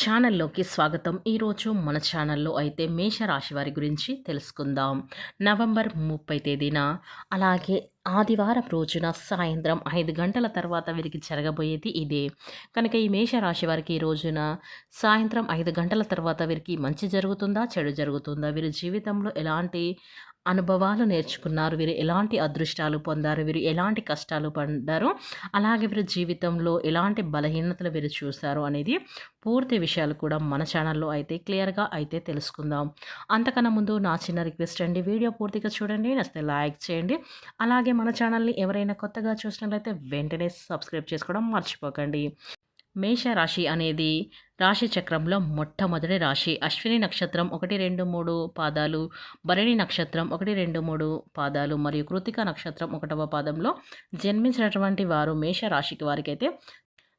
ఛానల్లోకి స్వాగతం. ఈరోజు మన ఛానల్లో అయితే మేషరాశి వారి గురించి తెలుసుకుందాం. నవంబర్ ముప్పై తేదీన అలాగే ఆదివారం రోజున సాయంత్రం ఐదు గంటల తర్వాత వీరికి జరగబోయేది ఇదే. కనుక ఈ మేషరాశి వారికి ఈ రోజున సాయంత్రం ఐదు గంటల తర్వాత వీరికి మంచి జరుగుతుందా చెడు జరుగుతుందా? వీరి జీవితంలో ఎలాంటి అనుభవాలు నేర్చుకున్నారు. వీరు ఎలాంటి అదృష్టాలు పొందారు? వీరు ఎలాంటి కష్టాలు పడ్డారు? అలాగే వీరి జీవితంలో ఎలాంటి బలహీనతలు వీరు చూశారు అనేది పూర్తి విషయాలు కూడా మన ఛానల్లో అయితే క్లియర్గా అయితే తెలుసుకుందాం. అంతకన్నా ముందు నా చిన్న రిక్వెస్ట్ అండి. వీడియో పూర్తిగా చూడండి నచ్చితే లైక్ చేయండి. అలాగే మన ఛానల్ని ఎవరైనా కొత్తగా చూసినట్లయితే వెంటనే సబ్స్క్రైబ్ చేసుకోవడం మర్చిపోకండి. మేషరాశి అనేది రాశి చక్రంలో మొట్టమొదటి రాశి. అశ్విని నక్షత్రం ఒకటి రెండు మూడు పాదాలు. భరణి నక్షత్రం ఒకటి రెండు మూడు పాదాలు. మరియు కృతిక నక్షత్రం ఒకటవ పాదంలో జన్మించినటువంటి వారు మేష రాశికి వారికైతే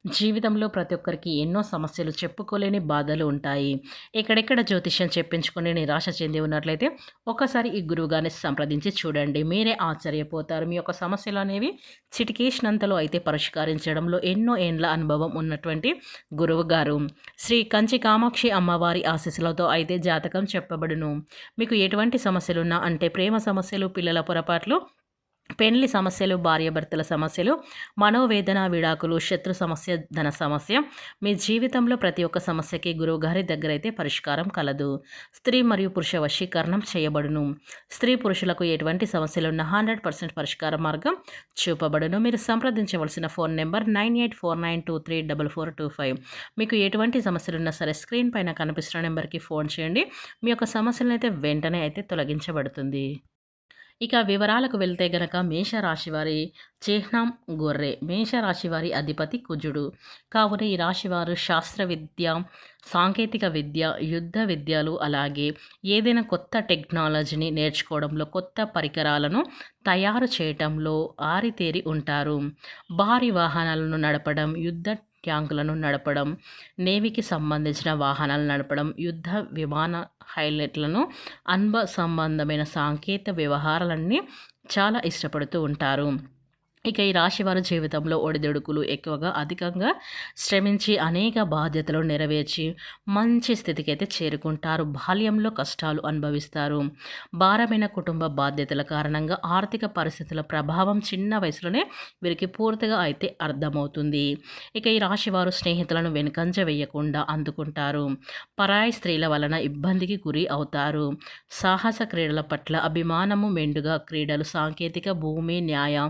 జీవితంలో ప్రతి ఒక్కరికి ఎన్నో సమస్యలు చెప్పుకోలేని బాధలు ఉంటాయి. ఎక్కడెక్కడ జ్యోతిష్యం చెప్పించుకొని నిరాశ చెంది ఉన్నట్లయితే ఒకసారి ఈ గురువుగారిని సంప్రదించి చూడండి. మీరే ఆశ్చర్యపోతారు. మీ యొక్క సమస్యలు అనేవి చిటికేసినంతలో అయితే పరిష్కరించడంలో ఎన్నో ఏండ్ల అనుభవం ఉన్నటువంటి గురువు గారు శ్రీ కంచి కామాక్షి అమ్మవారి ఆశీస్సులతో అయితే జాతకం చెప్పబడును. మీకు ఎటువంటి సమస్యలున్నా అంటే ప్రేమ సమస్యలు పిల్లల పొరపాట్లు పెళ్ళి సమస్యలు భార్యాభర్తల సమస్యలు మనోవేదన విడాకులు శత్రు సమస్య ధన సమస్య. మీ జీవితంలో ప్రతి ఒక్క సమస్యకి గురువుగారి దగ్గర అయితే పరిష్కారం కలదు. స్త్రీ మరియు పురుష వశీకరణం చేయబడును. స్త్రీ పురుషులకు ఎటువంటి సమస్యలున్న హండ్రెడ్ పర్సెంట్ పరిష్కార మార్గం చూపబడును. మీరు సంప్రదించవలసిన phone number nine eight four nine two three double four two five. మీకు ఎటువంటి సమస్యలున్నా సరే స్క్రీన్ పైన కనిపిస్తున్న నెంబర్కి ఫోన్ చేయండి. మీ యొక్క సమస్యలను అయితే వెంటనే అయితే తొలగించబడుతుంది. ఇక వివరాలకు వెళ్తే గనక మేషరాశివారి చిహ్నం గొర్రె. మేషరాశివారి అధిపతి కుజుడు. కావున ఈ రాశివారు శాస్త్ర విద్య సాంకేతిక విద్య యుద్ధ విద్యలు అలాగే ఏదైనా కొత్త టెక్నాలజీని నేర్చుకోవడంలో కొత్త పరికరాలను తయారు చేయటంలో ఆరితేరి ఉంటారు. భారీ వాహనాలను నడపడం యుద్ధ ట్యాంకులను నడపడం నేవీకి సంబంధించిన వాహనాలు నడపడం యుద్ధ విమాన హైలైట్లను అన్బ సంబంధమైన సాంకేతిక వ్యవహారాలన్నీ చాలా ఇష్టపడుతూ ఉంటారు. ఇక ఈ రాశివారి జీవితంలో ఒడిదొడుకులు ఎక్కువగా అధికంగా శ్రమించి అనేక బాధ్యతలు నెరవేర్చి మంచి స్థితికి అయితే చేరుకుంటారు. బాల్యంలో కష్టాలు అనుభవిస్తారు. భారమైన కుటుంబ బాధ్యతల కారణంగా ఆర్థిక పరిస్థితుల ప్రభావం చిన్న వయసులోనే వీరికి పూర్తిగా అయితే అర్థమవుతుంది. ఇక ఈ రాశివారు స్నేహితులను వెనుకంజ వేయకుండా అందుకుంటారు. పరాయి స్త్రీల వలన ఇబ్బందికి గురి అవుతారు. సాహస క్రీడల పట్ల అభిమానము మెండుగా క్రీడలు సాంకేతిక భూమి న్యాయ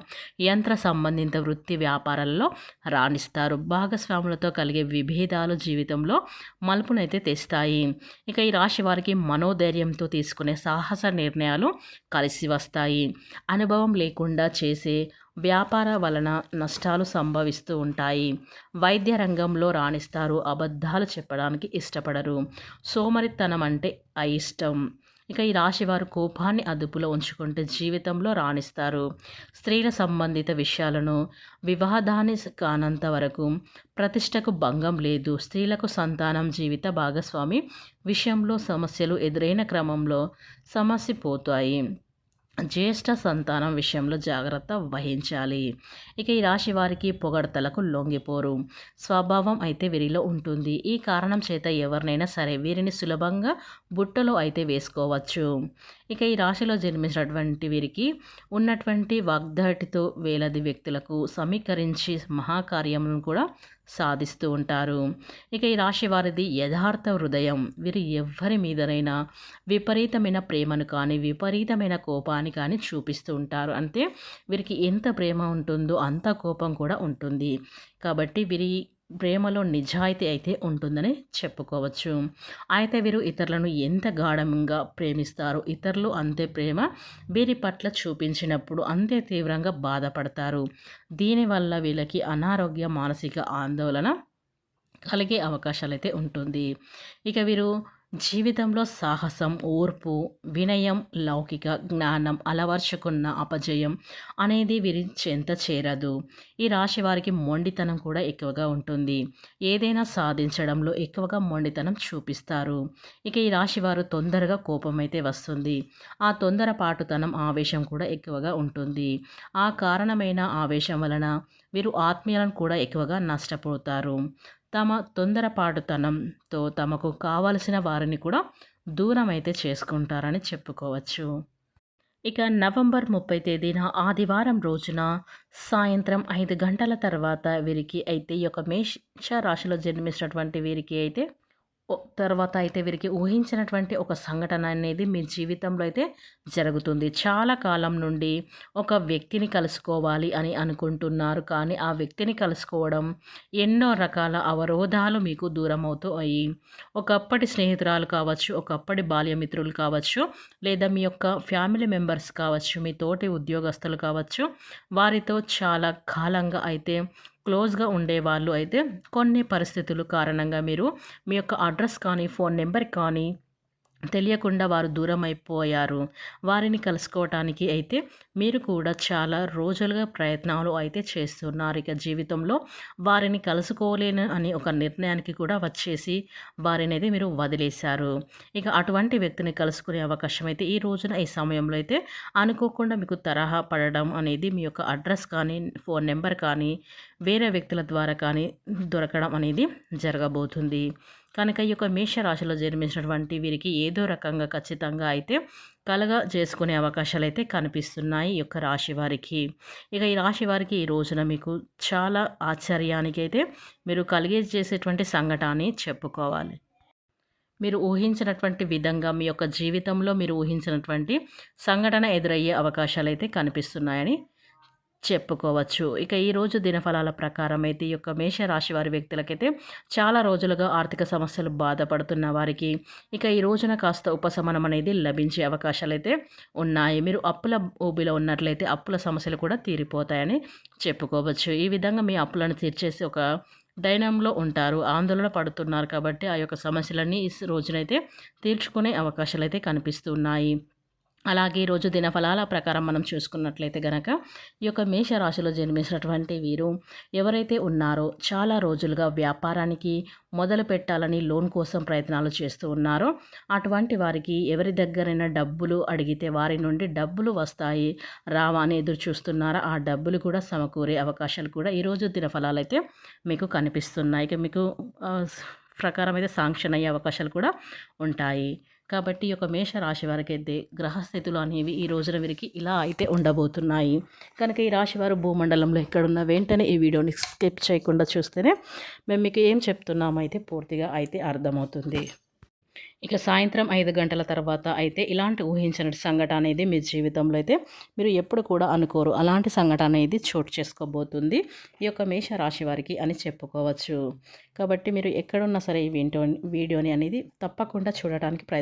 యంత్ర సంబంధిత వృత్తి వ్యాపారాల్లో రాణిస్తారు. భాగస్వాములతో కలిగే విభేదాలు జీవితంలో మలుపునైతే తెస్తాయి. ఇక ఈ రాశి వారికి మనోధైర్యంతో తీసుకునే సాహస నిర్ణయాలు కలిసి వస్తాయి. అనుభవం లేకుండా చేసే వ్యాపార వలన నష్టాలు సంభవిస్తూ ఉంటాయి. వైద్య రంగంలో రాణిస్తారు. అబద్ధాలు చెప్పడానికి ఇష్టపడరు. సోమరితనం అంటే అయిష్టం. ఇక ఈ రాశి వారు కోపాన్ని అదుపులో ఉంచుకుంటే జీవితంలో రాణిస్తారు. స్త్రీల సంబంధిత విషయాలను వివాదాన్ని కానంత వరకు ప్రతిష్టకు భంగం లేదు. స్త్రీలకు సంతానం జీవిత భాగస్వామి విషయంలో సమస్యలు ఎదురైన క్రమంలో సమస్య పోతాయి. జ్యేష్ఠ సంతానం విషయంలో జాగ్రత్త వహించాలి. ఇక ఈ రాశి వారికి పొగడతలకు లొంగిపోరు. స్వభావం అయితే వీరిలో ఉంటుంది. ఈ కారణం చేత ఎవరినైనా సరే వీరిని సులభంగా బుట్టలో అయితే వేసుకోవచ్చు. ఇక ఈ రాశిలో జన్మించినటువంటి వీరికి ఉన్నటువంటి వాగ్దాటితో వేలది వ్యక్తులకు సమీకరించి మహాకార్యములను కూడా సాధిస్తూ ఉంటారు. ఇక ఈ రాశి వారిది యథార్థ హృదయం. వీరు ఎవ్వరి మీదనైనా విపరీతమైన ప్రేమను కానీ విపరీతమైన కోపాన్ని కానీ చూపిస్తూ ఉంటారు. అంటే వీరికి ఎంత ప్రేమ ఉంటుందో అంత కోపం కూడా ఉంటుంది. కాబట్టి వీరి ప్రేమలో నిజాయితీ అయితే ఉంటుందని చెప్పుకోవచ్చు. అయితే వీరు ఇతరులను ఎంత గాఢంగా ప్రేమిస్తారు ఇతరులు అంతే ప్రేమ వీరి పట్ల చూపించినప్పుడు అంతే తీవ్రంగా బాధపడతారు. దీనివల్ల వీళ్ళకి అనారోగ్య మానసిక ఆందోళన కలిగే అవకాశాలు అయితే ఉంటుంది. ఇక వీరు జీవితంలో సాహసం ఓర్పు వినయం లౌకిక జ్ఞానం అలవర్చుకున్న అపజయం అనేది వీరి చెంత చేరదు. ఈ రాశి వారికి మొండితనం కూడా ఎక్కువగా ఉంటుంది. ఏదైనా సాధించడంలో ఎక్కువగా మొండితనం చూపిస్తారు. ఇక ఈ రాశి వారు తొందరగా కోపం అయితే వస్తుంది. ఆ తొందరపాటుతనం ఆవేశం కూడా ఎక్కువగా ఉంటుంది. ఆ కారణమైన ఆవేశం వలన వీరు ఆత్మీయులను కూడా ఎక్కువగా నష్టపోతారు. తమ తొందరపాటుతనంతో తమకు కావలసిన వారిని కూడా దూరం అయితే చేసుకుంటారని చెప్పుకోవచ్చు. ఇక నవంబర్ ముప్పై తేదీన ఆదివారం రోజున సాయంత్రం ఐదు గంటల తర్వాత వీరికి అయితే ఈ యొక్క మేష రాశిలో జన్మించినటువంటి వీరికి అయితే తర్వాత అయితే వీరికి ఊహించినటువంటి ఒక సంఘటన అనేది మీ జీవితంలో అయితే జరుగుతుంది. చాలా కాలం నుండి ఒక వ్యక్తిని కలుసుకోవాలి అని అనుకుంటున్నారు. కానీ ఆ వ్యక్తిని కలుసుకోవడం ఎన్నో రకాల అవరోధాలు మీకు దూరం అవుతూ అయ్యి ఒకప్పటి స్నేహితురాలు కావచ్చు ఒకప్పటి బాల్యమిత్రులు కావచ్చు లేదా మీ యొక్క ఫ్యామిలీ మెంబర్స్ కావచ్చు మీ తోటి ఉద్యోగస్తులు కావచ్చు వారితో చాలా కాలంగా అయితే క్లోజ్గా ఉండేవాళ్ళు అయితే కొన్ని పరిస్థితులు కారణంగా మీరు మీ యొక్క అడ్రస్ కానీ ఫోన్ నెంబర్ కానీ తెలియకుండా వారు దూరం అయిపోయారు వారిని కలుసుకోవటానికి అయితే మీరు కూడా చాలా రోజులుగా ప్రయత్నాలు అయితే చేస్తున్నారు. ఇక జీవితంలో వారిని కలుసుకోలేను అని ఒక నిర్ణయానికి కూడా వచ్చేసి వారిని అయితే మీరు వదిలేశారు. ఇక అటువంటి వ్యక్తిని కలుసుకునే అవకాశం అయితే ఈ రోజున ఈ సమయంలో అయితే అనుకోకుండా మీకు తరహా పడడం అనేది మీ యొక్క అడ్రస్ కానీ ఫోన్ నెంబర్ కానీ వేరే వ్యక్తుల ద్వారా కానీ దొరకడం అనేది జరగబోతుంది. కనుక ఈ యొక్క మేషరాశిలో జన్మించినటువంటి వీరికి ఏదో రకంగా ఖచ్చితంగా అయితే కలగా చేసుకునే అవకాశాలు అయితే కనిపిస్తున్నాయి ఈ యొక్క రాశి వారికి. ఇక ఈ రాశి వారికి ఈ రోజున మీకు చాలా ఆశ్చర్యానికి అయితే మీరు కలిగే చేసేటువంటి సంఘటన చెప్పుకోవాలి. మీరు ఊహించినటువంటి విధంగా మీ యొక్క జీవితంలో మీరు ఊహించినటువంటి సంఘటన ఎదురయ్యే అవకాశాలు అయితే కనిపిస్తున్నాయని చెప్పుకోవచ్చు. ఇక ఈరోజు దినఫలాల ప్రకారం అయితే ఈ యొక్క మేషరాశి వారి వ్యక్తులకైతే చాలా రోజులుగా ఆర్థిక సమస్యలు బాధపడుతున్న వారికి ఇక ఈ రోజున కాస్త ఉపశమనం అనేది లభించే అవకాశాలు అయితే ఉన్నాయి. మీరు అప్పుల ఊబిలో ఉన్నట్లయితే అప్పుల సమస్యలు కూడా తీరిపోతాయని చెప్పుకోవచ్చు. ఈ విధంగా మీ అప్పులను తీర్చేసి ఒక దైనంలో ఉంటారు. ఆందోళన పడుతున్నారు కాబట్టి ఆ యొక్క సమస్యలన్నీ ఈ రోజునైతే తీర్చుకునే అవకాశాలు అయితే కనిపిస్తున్నాయి. అలాగే రోజు దినఫలాల ప్రకారం మనం చూసుకున్నట్లయితే గనక ఈ యొక్క మేషరాశిలో జన్మించినటువంటి వీరు ఎవరైతే ఉన్నారో చాలా రోజులుగా వ్యాపారానికి మొదలు పెట్టాలని లోన్ కోసం ప్రయత్నాలు చేస్తూ ఉన్నారో అటువంటి వారికి ఎవరి దగ్గరైనా డబ్బులు అడిగితే వారి నుండి డబ్బులు వస్తాయి. రావా అని ఎదురు చూస్తున్నారా? ఆ డబ్బులు కూడా సమకూరే అవకాశాలు కూడా ఈరోజు దినఫలాలు అయితే మీకు కనిపిస్తున్నాయి. ఇక మీకు ప్రకారం అయితే శాంక్షన్ అయ్యే అవకాశాలు కూడా ఉంటాయి. కాబట్టి ఈ యొక్క మేషరాశి వారికి అయితే గ్రహస్థితులు అనేవి ఈ రోజున వీరికి ఇలా అయితే ఉండబోతున్నాయి. కనుక ఈ రాశి వారు భూమండలంలో ఎక్కడున్న వెంటనే ఈ వీడియోని స్కిప్ చేయకుండా చూస్తేనే మేము మీకు ఏం చెప్తున్నామైతే పూర్తిగా అయితే అర్థమవుతుంది. ఇక సాయంత్రం ఐదు గంటల తర్వాత అయితే ఇలాంటి ఊహించని సంఘటన అనేది మీ జీవితంలో అయితే మీరు ఎప్పుడు కూడా అనుకోరు. అలాంటి సంఘటన అనేది చోటు చేసుకోబోతుంది ఈ యొక్క మేష రాశి వారికి అని చెప్పుకోవచ్చు. కాబట్టి మీరు ఎక్కడున్నా సరే ఈ వీడియోని అనేది తప్పకుండా చూడటానికి ప్రయత్నం